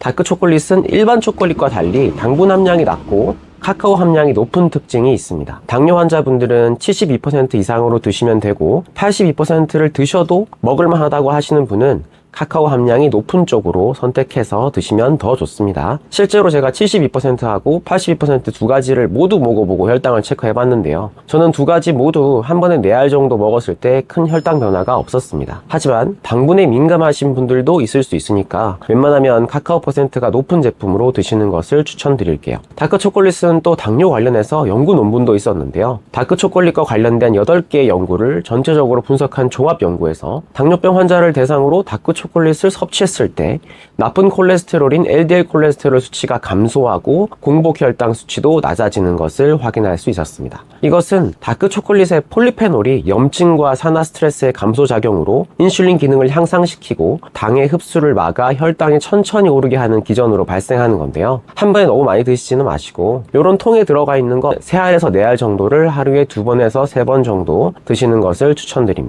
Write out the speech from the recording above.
다크 초콜릿은 일반 초콜릿과 달리 당분 함량이 낮고 카카오 함량이 높은 특징이 있습니다. 당뇨 환자분들은 72% 이상으로 드시면 되고 82%를 드셔도 먹을만하다고 하시는 분은 카카오 함량이 높은 쪽으로 선택해서 드시면 더 좋습니다. 실제로 제가 72%하고 82%두 가지를 모두 먹어보고 혈당을 체크해 봤는데요. 저는 두 가지 모두 한 번에 4알 정도 먹었을 때 큰 혈당 변화가 없었습니다. 하지만 당분에 민감하신 분들도 있을 수 있으니까 웬만하면 카카오 퍼센트가 높은 제품으로 드시는 것을 추천드릴게요. 다크 초콜릿은 또 당뇨 관련해서 연구 논문도 있었는데요. 다크 초콜릿과 관련된 8개의 연구를 전체적으로 분석한 종합 연구에서 당뇨병 환자를 대상으로 다크 초콜릿을 섭취했을 때 나쁜 콜레스테롤인 LDL 콜레스테롤 수치가 감소하고 공복 혈당 수치도 낮아지는 것을 확인할 수 있었습니다. 이것은 다크 초콜릿의 폴리페놀이 염증과 산화 스트레스의 감소 작용으로 인슐린 기능을 향상시키고 당의 흡수를 막아 혈당이 천천히 오르게 하는 기전으로 발생하는 건데요. 한 번에 너무 많이 드시지는 마시고 이런 통에 들어가 있는 거 3알에서 4알 정도를 하루에 2번에서 3번 정도 드시는 것을 추천드립니다.